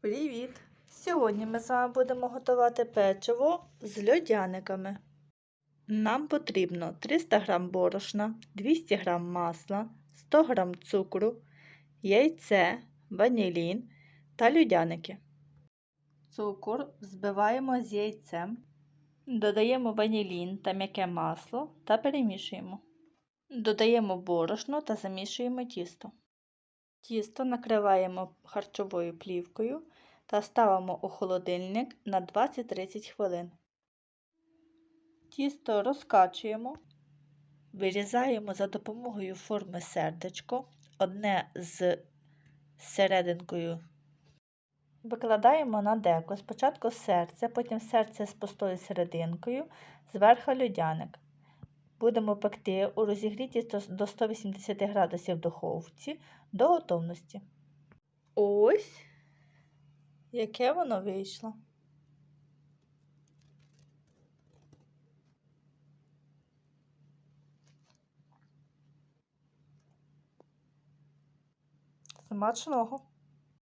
Привіт! Сьогодні ми з вами будемо готувати печиво з льодяниками. Нам потрібно 300 г борошна, 200 г масла, 100 г цукру, яйце, ванілін та льодяники. Цукор збиваємо з яйцем, додаємо ванілін та м'яке масло та перемішуємо. Додаємо борошно та замішуємо тісто. Тісто накриваємо харчовою плівкою та ставимо у холодильник на 20-30 хвилин. Тісто розкачуємо, вирізаємо за допомогою форми сердечко, одне з серединкою. Викладаємо на деко спочатку серце, потім серце з пустою серединкою, зверху льодяник. Будемо пекти у розігріті до 180 градусів духовці до готовності. Ось яке воно вийшло. Смачного.